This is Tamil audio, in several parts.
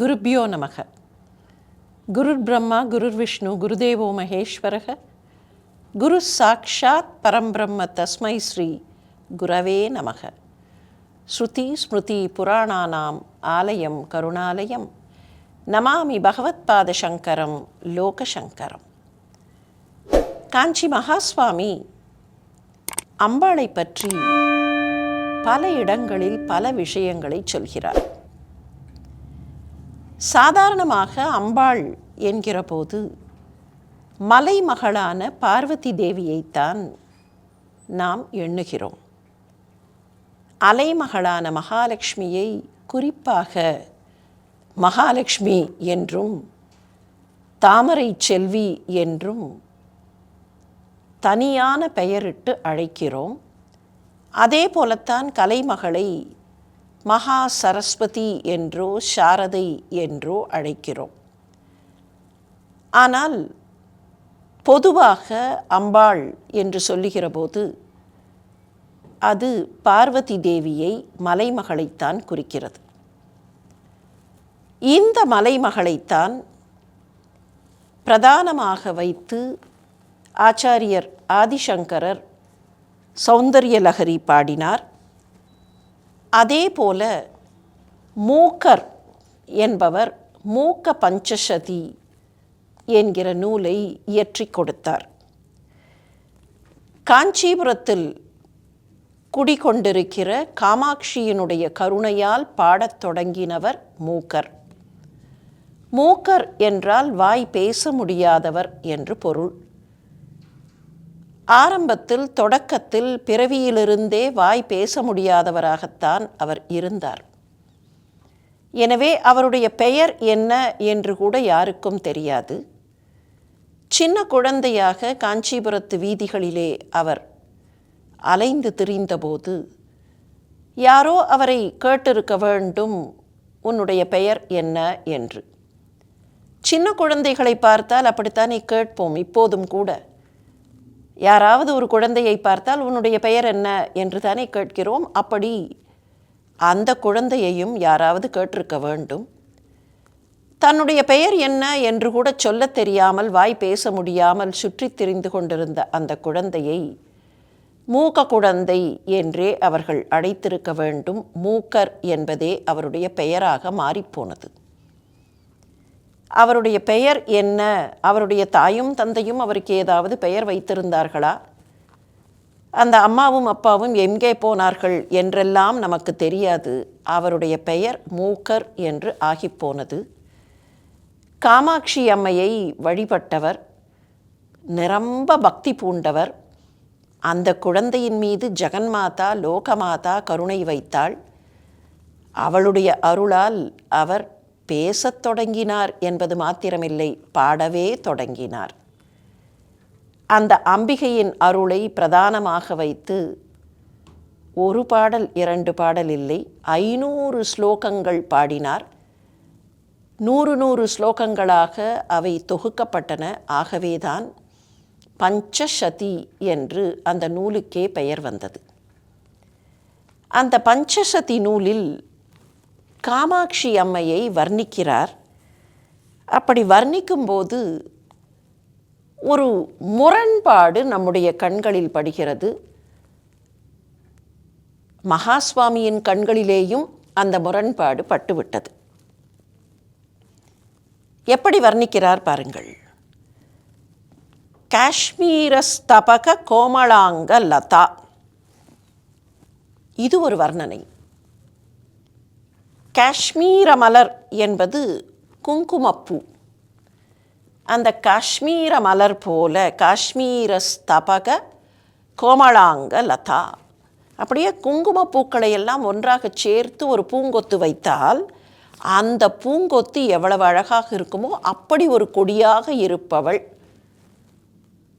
குருபியோ நமக. குருர் பிரம்மா குருர் விஷ்ணு குருதேவோ மகேஸ்வரக. குரு சாக்ஷாத் பரம்பிரம்ம தஸ்மை ஸ்ரீ குரவே நமக. ஸ்ருதி ஸ்மிருதி புராணானாம் ஆலயம் கருணாலயம். நமாமி பகவத்பாத சங்கரம் லோகசங்கரம். காஞ்சி மகாஸ்வாமி அம்பாளை பற்றி பல இடங்களில் பல விஷயங்களை சொல்கிறார். சாதாரணமாக அம்பாள் என்கிற போது மலைமகளான பார்வதி தேவியைத்தான் நாம் எண்ணுகிறோம். அலைமகளான மகாலட்சுமியை குறிப்பாக மகாலட்சுமி என்றும் தாமரை செல்வி என்றும் தனியான பெயரிட்டு அழைக்கிறோம். அதே போலத்தான் கலைமகளை மகா சரஸ்வதி என்றோ சாரதை என்றோ அழைக்கிறோம். ஆனால் பொதுவாக அம்பாள் என்று சொல்லுகிற போது அது பார்வதி தேவியை மலைமகளைத்தான் குறிக்கிறது. இந்த மலைமகளைத்தான் பிரதானமாக வைத்து ஆச்சாரியர் ஆதிசங்கரர் சௌந்தர்யலகரி பாடினார். அதே போல மூக்கர் என்பவர் மூக்க பஞ்சசதி என்கிற நூலை இயற்றி கொடுத்தார். காஞ்சிபுரத்தில் குடிகொண்டிருக்கிற காமாட்சியினுடைய கருணையால் பாடத் தொடங்கினவர் மூக்கர். மூக்கர் என்றால் வாய் பேச முடியாதவர் என்று பொருள். ஆரம்பத்தில் தொடக்கத்தில் பிறவியிலிருந்தே வாய் பேச முடியாதவராகத்தான் அவர் இருந்தார். எனவே அவருடைய பெயர் என்ன என்று கூட யாருக்கும் தெரியாது. சின்ன குழந்தையாக காஞ்சிபுரத்து வீதிகளிலே அவர் அலைந்து திரிந்தபோது யாரோ அவரை கேட்டிருக்க வேண்டும் உன்னுடைய பெயர் என்ன? என்று. சின்ன குழந்தைகளை பார்த்தால் அப்படித்தானே கேட்போம் இப்போதும் கூட. யாராவது ஒரு குழந்தையை பார்த்தால் உன்னுடைய பெயர் என்ன என்று தானே கேட்கிறோம். அப்படி அந்த குழந்தையையும் யாராவது கேட்டிருக்க வேண்டும். தன்னுடைய பெயர் என்ன என்று கூட சொல்லத் தெரியாமல் வாய் பேச முடியாமல் சுற்றித் திரிந்து கொண்டிருந்த அந்த குழந்தையை மூக்க குழந்தை என்றே அவர்கள் அழைத்திருக்க வேண்டும். மூக்கர் என்பதே அவருடைய பெயராக மாறிப்போனது. அவருடைய பெயர் என்ன? அவருடைய தாயும் தந்தையும் அவருக்கு ஏதாவது பெயர் வைத்திருந்தார்களா? அந்த அம்மாவும் அப்பாவும் எங்கே போனார்கள் என்றெல்லாம் நமக்கு தெரியாது. அவருடைய பெயர் மூக்கர் என்று ஆகிப்போனது. காமாட்சி அம்மையை வழிபட்டவர் நிரம்ப பக்தி பூண்டவர். அந்த குழந்தையின் மீது ஜெகன்மாதா லோகமாதா கருணை வைத்தாள். அவளுடைய அருளால் அவர் பேசத் தொடங்கினார் என்பது மாத்திரமில்லை பாடவே தொடங்கினார். அந்த அம்பிகையின் அருளை பிரதானமாக வைத்து ஒரு பாடல் இரண்டு பாடல் இல்லை ஐநூறு ஸ்லோகங்கள் பாடினார். நூறு நூறு ஸ்லோகங்களாக அவை தொகுக்கப்பட்டன. ஆகவேதான் பஞ்சசதி என்று அந்த நூலுக்கே பெயர் வந்தது. அந்த பஞ்சசதி நூலில் காமாட்சி அம்மையை வர்ணிக்கிறார். அப்படி வர்ணிக்கும்போது ஒரு முரண்பாடு நம்முடைய கண்களில் படுகிறது. மகாஸ்வாமியின் கண்களிலேயும் அந்த முரண்பாடு பட்டுவிட்டது. எப்படி வர்ணிக்கிறார் பாருங்கள். காஷ்மீரஸ்தபக கோமளாங்க லதா. இது ஒரு வர்ணனை. காஷ்மீர மலர் என்பது குங்குமப்பூ. அந்த காஷ்மீர மலர் போல காஷ்மீர ஸ்தபக கோமளாங்க லதா. அப்படியே குங்கும பூக்களை எல்லாம் ஒன்றாக சேர்த்து ஒரு பூங்கொத்து வைத்தால் அந்த பூங்கொத்து எவ்வளவு அழகாக இருக்குமோ அப்படி ஒரு கொடியாக இருப்பவள்.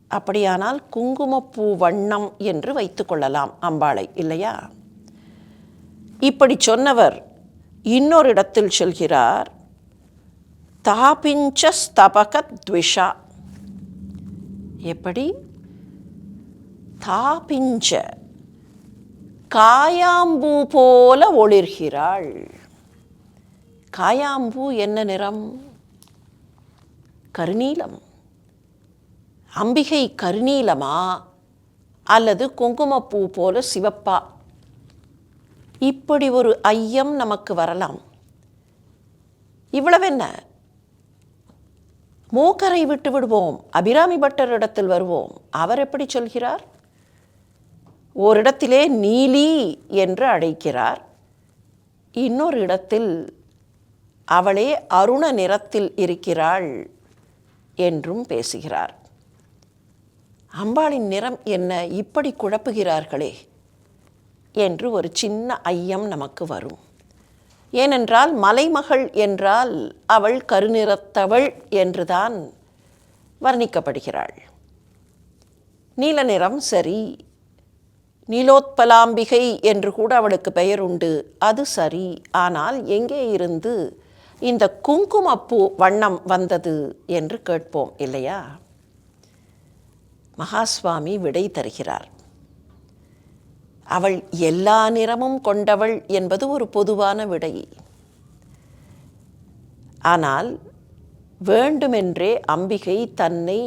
அப்படியானால் குங்குமப்பூ வண்ணம் என்று வைத்துக்கொள்ளலாம் அம்பாளை இல்லையா? இப்படி சொன்னவர் இன்னொரு இடத்தில் சொல்கிறார் தாபிஞ்ச ஸ்தபகத்விஷா எப்படி? தாபிஞ்ச காயாம்பூ போல ஒளிர்கிறாள். காயாம்பூ என்ன நிறம்? கருநீலம். அம்பிகை கருநீலமா? அல்லது குங்குமப்பூ போல சிவப்பா? இப்படி ஒரு ஐயம் நமக்கு வரலாம். இவ்வளவென்ன மூக்கரை விட்டு விடுவோம். அபிராமி பட்டர் இடத்தில் வருவோம். அவர் எப்படி சொல்கிறார்? ஓரிடத்திலே நீலி என்று அழைக்கிறார். இன்னொரு இடத்தில் அவளே அருண நிறத்தில் இருக்கிறாள் என்றும் பேசுகிறார். அம்பாளின் நிறம் என்ன? இப்படி குழப்புகிறார்களே. என்று ஒரு சின்ன ஐயம் நமக்கு வரும். ஏனென்றால் மலைமகள் என்றால் அவள் கருநிறத்தவள் என்றுதான் வர்ணிக்கப்படுகிறாள். நீல நிறம் சரி நீலோத்பலாம்பிகை என்று கூட அவளுக்கு பெயர் உண்டு. அது சரி ஆனால் எங்கே இருந்து இந்த குங்குமப்பூ வண்ணம் வந்தது என்று கேட்போம் இல்லையா? மகாஸ்வாமி விடை தருகிறார். அவள் எல்லா நிறமும் கொண்டவள் என்பது ஒரு பொதுவான விடை. ஆனால் வேண்டுமென்றே அம்பிகை தன்னை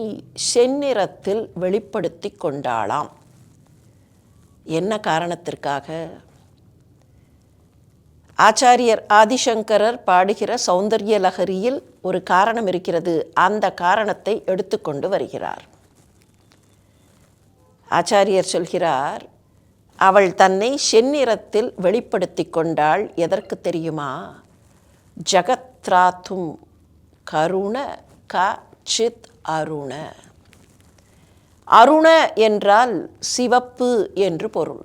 செந்நிறத்தில் வெளிப்படுத்தி கொண்டாளாம். என்ன காரணத்திற்காக? ஆச்சாரியர் ஆதிசங்கரர் பாடுகிற சௌந்தர்ய லகரியில் ஒரு காரணம் இருக்கிறது. அந்த காரணத்தை எடுத்துக்கொண்டு வருகிறார். ஆச்சாரியர் சொல்கிறார் அவள் தன்னை செந்நிறத்தில் வெளிப்படுத்தி கொண்டாள். எதற்கு தெரியுமா? ஜகத்ராத்தும் கருண க சித் அருண. அருண என்றால் சிவப்பு என்று பொருள்.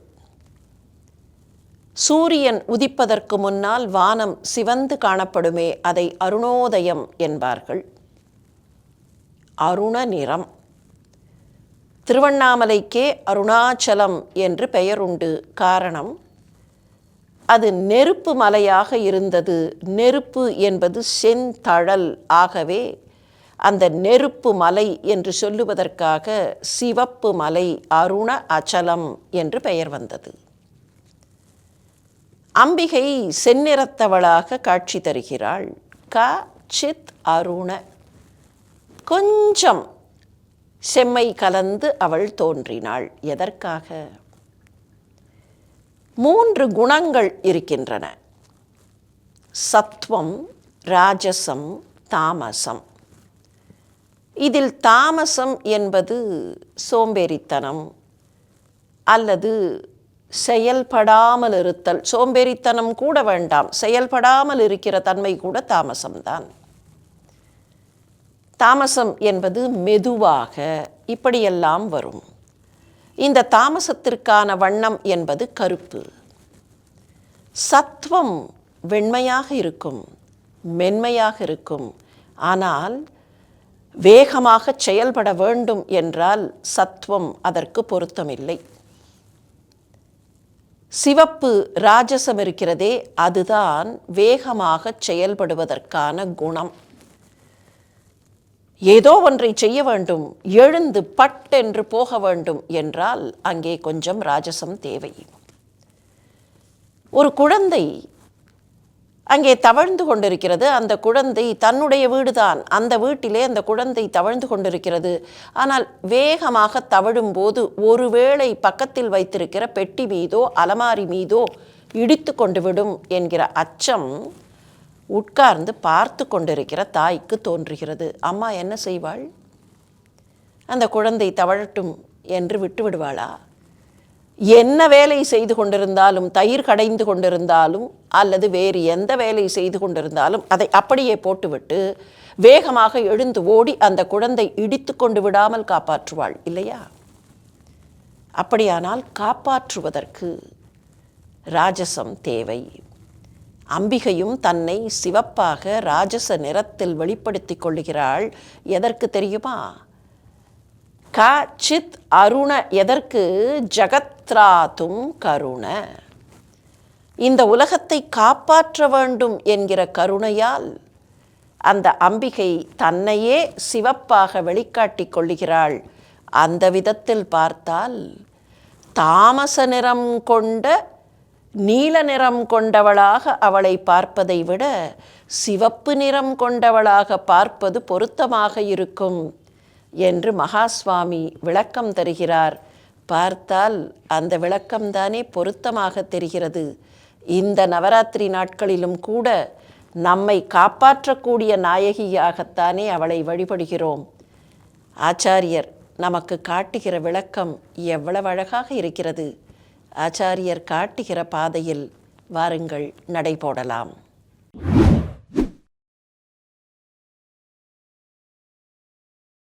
சூரியன் உதிப்பதற்கு முன்னால் வானம் சிவந்து காணப்படுமே அதை அருணோதயம் என்பார்கள். அருண நிறம். திருவண்ணாமலைக்கே அருணாச்சலம் என்று பெயர் உண்டு. காரணம் அது நெருப்பு மலையாக இருந்தது. நெருப்பு என்பது செந்தழல். ஆகவே அந்த நெருப்பு மலை என்று சொல்லுவதற்காக சிவப்பு மலை அருண அச்சலம் என்று பெயர் வந்தது. அம்பிகை செந்நிறத்தவளாக காட்சி தருகிறாள். க சித் அருண. கொஞ்சம் செம்மை கலந்து அவள் தோன்றினாள். எதற்காக? மூன்று குணங்கள் இருக்கின்றன. சத்வம் ராஜசம் தாமசம். இதில் தாமசம் என்பது சோம்பேறித்தனம் அல்லது செயல்படாமல் இருத்தல் சோம்பேறித்தனம் கூட வேண்டாம். செயல்படாமல் இருக்கிற தன்மை கூட தாமசம்தான். தாமசம் என்பது மெதுவாக இப்படியெல்லாம் வரும். இந்த தாமசத்திற்கான வண்ணம் என்பது கருப்பு. சத்துவம் வெண்மையாக இருக்கும் மென்மையாக இருக்கும். ஆனால் வேகமாக செயல்பட வேண்டும் என்றால் சத்துவம் அதற்கு பொருத்தமில்லை. சிவப்பு ராஜசம் இருக்கிறதே அதுதான் வேகமாக செயல்படுவதற்கான குணம். ஏதோ ஒன்றை செய்ய வேண்டும் எழுந்து பட்டென்று போக வேண்டும் என்றால் அங்கே கொஞ்சம் ராஜசம் தேவை. ஒரு குழந்தை அங்கே தவழ்ந்து கொண்டிருக்கிறது அந்த குழந்தை தன்னுடைய வீடுதான் அந்த வீட்டிலே அந்த குழந்தை தவழ்ந்து கொண்டிருக்கிறது. ஆனால் வேகமாக தவழும்போது ஒருவேளை பக்கத்தில் வைத்திருக்கிற பெட்டி மீதோ அலமாரி மீதோ இடித்து கொண்டு விடும் என்கிற அச்சம் உட்கார்ந்து பார்த்து கொண்டிருக்கிற தாய்க்கு தோன்றுகிறது. அம்மா என்ன செய்வாள்? அந்த குழந்தை தவழட்டும் என்று விட்டு விடுவாளா? என்ன வேலை செய்து கொண்டிருந்தாலும் தயிர் கடைந்து கொண்டிருந்தாலும் அல்லது வேறு எந்த வேலை செய்து கொண்டிருந்தாலும் அதை அப்படியே போட்டுவிட்டு வேகமாக எழுந்து ஓடி அந்த குழந்தை இடித்து கொண்டு விடாமல் காப்பாற்றுவாள் இல்லையா? அப்படியானால் காப்பாற்றுவதற்கு ராஜசம் தேவை. அம்பிகையும் தன்னை சிவப்பாக ராஜச நிறத்தில் வெளிப்படுத்தி கொள்ளுகிறாள். எதற்கு தெரியுமா? க சித் அருண எதற்கு? ஜகத்ராதும் கருண. இந்த உலகத்தை காப்பாற்ற வேண்டும் என்கிற கருணையால் அந்த அம்பிகை தன்னையே சிவப்பாக வெளிக்காட்டி கொள்ளுகிறாள். அந்த விதத்தில் பார்த்தால் தாமச நிறம் கொண்ட நீல நிறம் கொண்டவளாக அவளை பார்ப்பதை விட சிவப்பு நிறம் கொண்டவளாக பார்ப்பது பொருத்தமாக இருக்கும் என்று மகாஸ்வாமி விளக்கம் தருகிறார். பார்த்தால் அந்த விளக்கம்தானே பொருத்தமாக தெரிகிறது. இந்த நவராத்திரி நாட்களிலும் கூட நம்மை காப்பாற்றக்கூடிய நாயகியாகத்தானே அவளை வழிபடுகிறோம். ஆச்சாரியர் நமக்கு காட்டுகிற விளக்கம் எவ்வளவு அழகாக இருக்கிறது. ஆச்சாரியர் காட்டுகிற பாதையில் வாருங்கள் நடைபோடலாம்